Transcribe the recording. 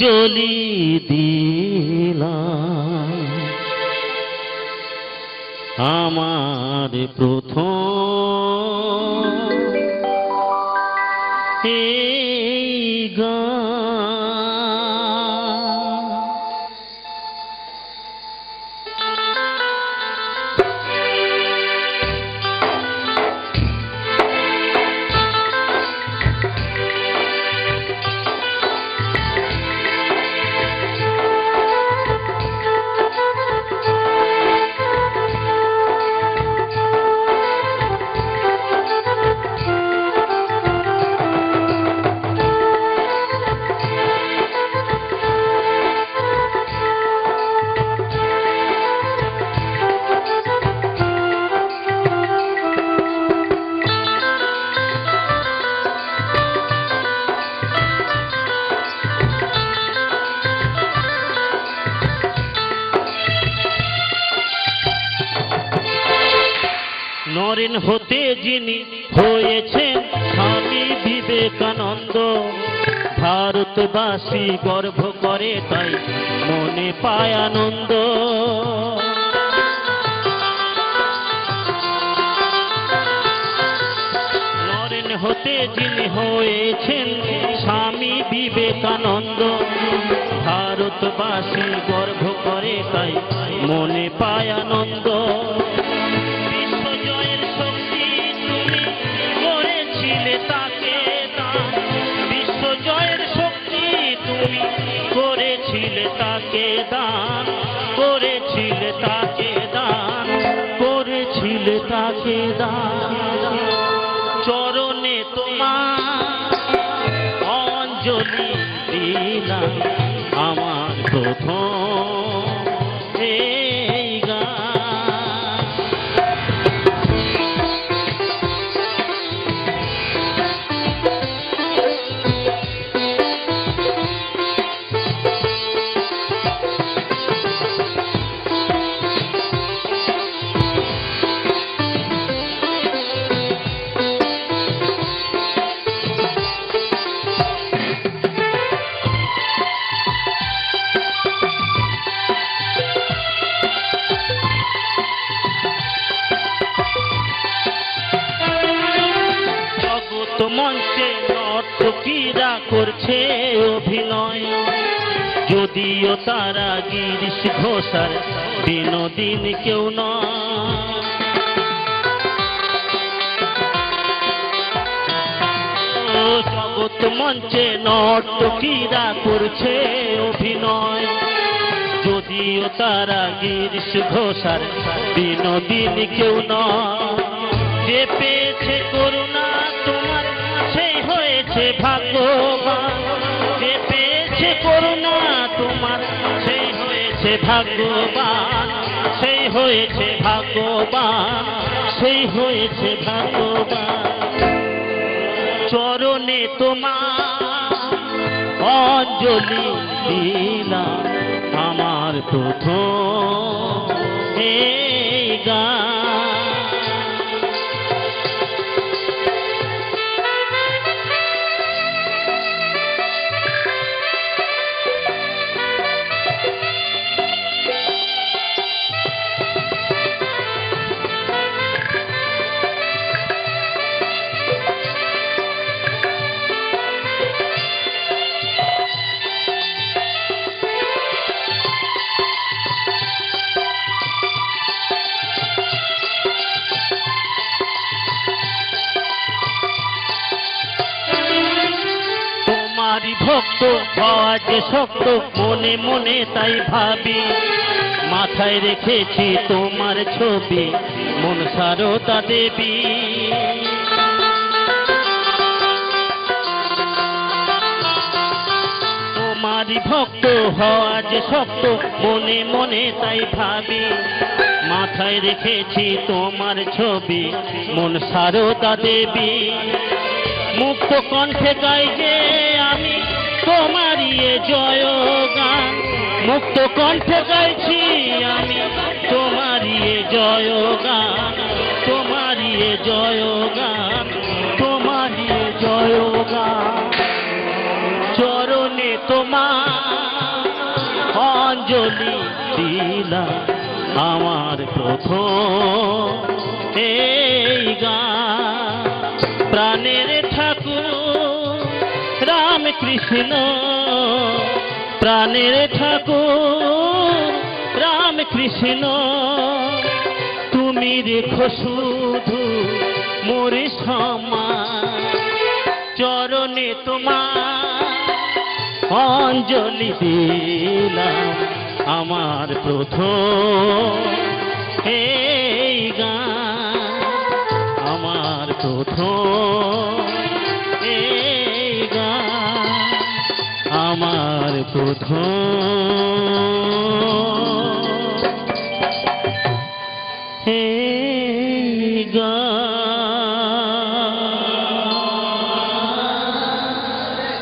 অঞ্জলি দিলাম। আমার প্রথম নরেন হতে যিনি হয়েছেন স্বামী বিবেকানন্দ। ভারতবাসী গর্ব করে তাই মনে পায় আনন্দ। নরেন হতে যিনি হয়েছেন স্বামী বিবেকানন্দ। ভারতবাসী গর্ব করে তাই মনে পায় আনন্দ। তাকে দান করেছিলে তাকে দান করেছিলে তাকে দান। চরণে তোমার অঞ্জলি দিলাম আমার প্রথম মঞ্চে নর্তকীরা করছে অভিনয়। যদিও তারা গিরিশ ঘোষার দিনদিন কেউ নয়। মঞ্চে নর্তকীরা করছে অভিনয়। যদিও তারা গিরিশ ঘোষার দিনদিন কেউ নয়। যে পেয়েছে করুণা তোমার সেই হয়েছে ভাগ্যবান। যে পেয়েছে করুণা, তোমার হয়েছে ভাগ্যবান। সেই হয়েছে ভাগ্যবান, সেই হয়েছে ভাগ্যবান। চরণে তোমার অঞ্জলি দিলাম, আমার প্রথম এই গান। তোমারই ভক্ত হওয়া যে শক্ত, মনে মনে তাই ভাবি। মাথায় রেখেছি তোমার ছবি, মন সারদা দেবী। তোমারই ভক্ত হওয়া যে শক্ত, মনে মনে তাই ভাবি। মাথায় রেখেছি তোমার ছবি, মন সারদা দেবী। মুক্ত কণ্ঠে গাই যে আমি, তোমারই এ জয় গান মুক্ত কণ্ঠে গাইছি আমি, তোমারই এ জয় গান তোমারই এ জয় গান তোমারই এ জয় গান চরণে তোমার অঞ্জলি দিলাম, আমার প্রথম এই গান। কৃষ্ণ। প্রাণের ঠাকুর, রাম কৃষ্ণ। তুমি রেখো শুধু মোরে সমা চরণে তোমার অঞ্জলি দিলাম আমার প্রথম। এই গান আমার প্রথম। আমার